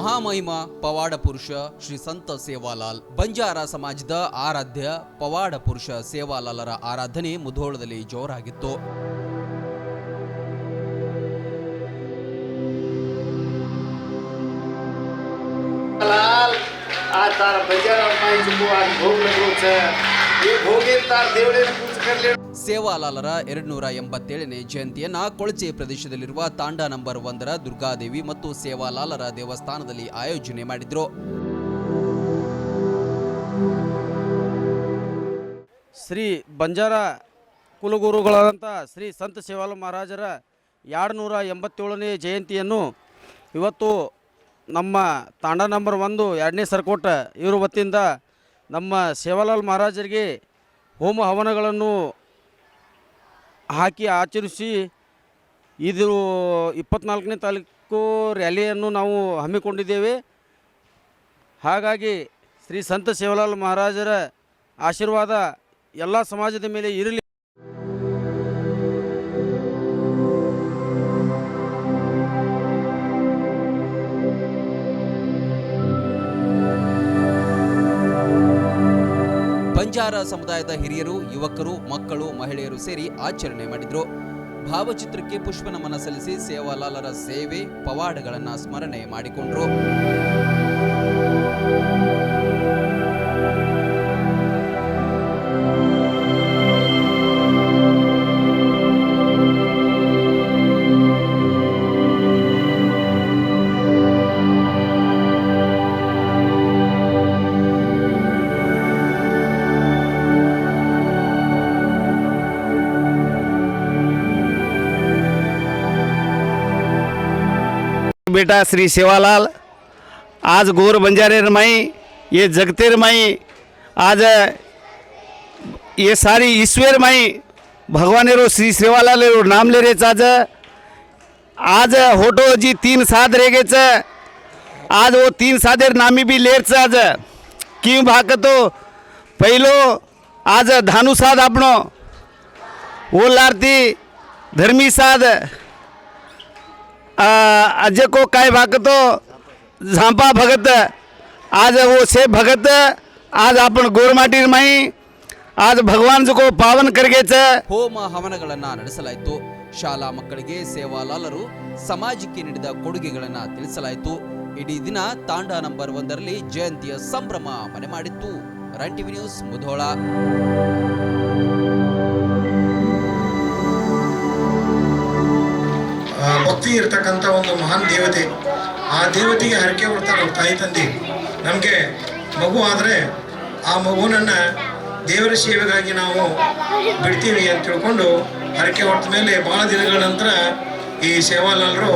ಮಹಾಮಹಿಮ ಪವಾಡ ಪುರುಷ ಶ್ರೀ ಸಂತ ಸೇವಾಲಾಲ್ ಬಂಜಾರ ಸಮಾಜದ ಆರಾಧ್ಯ ಪವಾಡ ಪುರುಷ ಸೇವಾಲಾಲರ ಆರಾಧನೆ ಮುಧೋಳದಲ್ಲಿ ಜೋರಾಗಿತ್ತು લાલ આ તાર બજાર માં જુઓ આ ભોગ લગ્યો છે ಸೇವಾಲಾಲರ ಎರಡು ನೂರ ಎಂಬತ್ತೇಳನೇ ಜಯಂತಿಯನ್ನ ಕೊಳಚೆ ಪ್ರದೇಶದಲ್ಲಿರುವ ತಾಂಡಾ ನಂಬರ್ ಒಂದರ ದುರ್ಗಾದೇವಿ ಮತ್ತು ಸೇವಾಲಾಲರ ದೇವಸ್ಥಾನದಲ್ಲಿ ಆಯೋಜನೆ ಮಾಡಿದ್ರು. ಶ್ರೀ ಬಂಜಾರ ಕುಲಗುರುಗಳಾದಂಥ ಶ್ರೀ ಸಂತ ಸೇವಾಲ ಮಹಾರಾಜರ ಎರಡು ನೂರ ಎಂಬತ್ತೇಳನೇ ಜಯಂತಿಯನ್ನು ಇವತ್ತು ನಮ್ಮ ತಾಂಡ ನಂಬರ್ ಒಂದು ಎರಡನೇ ಸರ್ಕೋಟ ಇವರು ವತಿಯಿಂದ ನಮ್ಮ ಸೇವಾಲಾಲ್ ಮಹಾರಾಜರಿಗೆ ಹೋಮ ಹವನಗಳನ್ನು ಹಾಕಿ ಆಚರಿಸಿ ಇದು ಇಪ್ಪತ್ನಾಲ್ಕನೇ ತಾಲೂಕು ರ್ಯಾಲಿಯನ್ನು ನಾವು ಹಮ್ಮಿಕೊಂಡಿದ್ದೇವೆ. ಹಾಗಾಗಿ ಶ್ರೀ ಸಂತ ಸೇವಾಲಾಲ್ ಮಹಾರಾಜರ ಆಶೀರ್ವಾದ ಎಲ್ಲ ಸಮಾಜದ ಮೇಲೆ ಇರಲಿ. ಬಂಜಾರ ಸಮುದಾಯದ ಹಿರಿಯರು, ಯುವಕರು, ಮಕ್ಕಳು, ಮಹಿಳೆಯರು ಸೇರಿ ಆಚರಣೆ ಮಾಡಿದರು. ಭಾವಚಿತ್ರಕ್ಕೆ ಪುಷ್ಪ ನಮನ ಸಲ್ಲಿಸಿ ಸೇವಾಲಾಲರ ಸೇವೆ ಪವಾಡಗಳನ್ನು ಸ್ಮರಣೆ ಮಾಡಿಕೊಂಡ್ರು. बेटा श्री सेवालाल आज गोर बंजारे रमाई ये जगते रमाई आज ये सारी ईश्वर माई भगवानेरो श्री सेवालाल रो नाम ले रे आज आज होटो जी तीन साथ रेगेच आज वो तीन साधेर नामी भी लेरच आज क्यों भाक तो पहिलो आज धानु साध आपणो वो लारती धर्मी साध अजय को काय भागतो झांपा भगत आज वो से भगत आज आपण गोरमाटी माई आज भगवान को पावन करगेच ಹೋಮ ಹವನಗಳನ್ನ ನಡೆಸಲಾಯಿತು ಶಾಲಾ ಮಕ್ಕಳಿಗೆ ಸೇವಾಲಾಲರು ಸಮಾಜಕ್ಕೆ ನೀಡಿದ ಕೊಡುಗೆಗಳನ್ನ ತಿಳಿಸಲಾಯಿತು ಇಡೀ ದಿನ ತಾಂಡ ನಂಬರ್ ಒಂದರಲ್ಲಿ ಜಯಂತಿಯ ಸಂಭ್ರಮ ಮನೆ ಮಾಡಿತ್ತು ರನ್ ಟಿವಿ ನ್ಯೂಸ್ ಮುಧೋಳ ಭಕ್ತಿ ಇರ್ತಕ್ಕಂಥ ಒಂದು ಮಹಾನ್ ದೇವತೆ. ಆ ದೇವತೆಗೆ ಹರಕೆ ಕೊಡ್ತಾರೆ ಅವ್ರ ತಾಯಿ ತಂದೆ. ನಮಗೆ ಮಗು ಆದರೆ ಆ ಮಗುನನ್ನು ದೇವರ ಸೇವೆಗಾಗಿ ನಾವು ಬಿಡ್ತೀವಿ ಅಂತ ತಿಳ್ಕೊಂಡು ಹರಕೆ ಹೊರತ ಮೇಲೆ ಭಾಳ ದಿನಗಳ ನಂತರ ಈ ಸೇವಾಲಾಲರು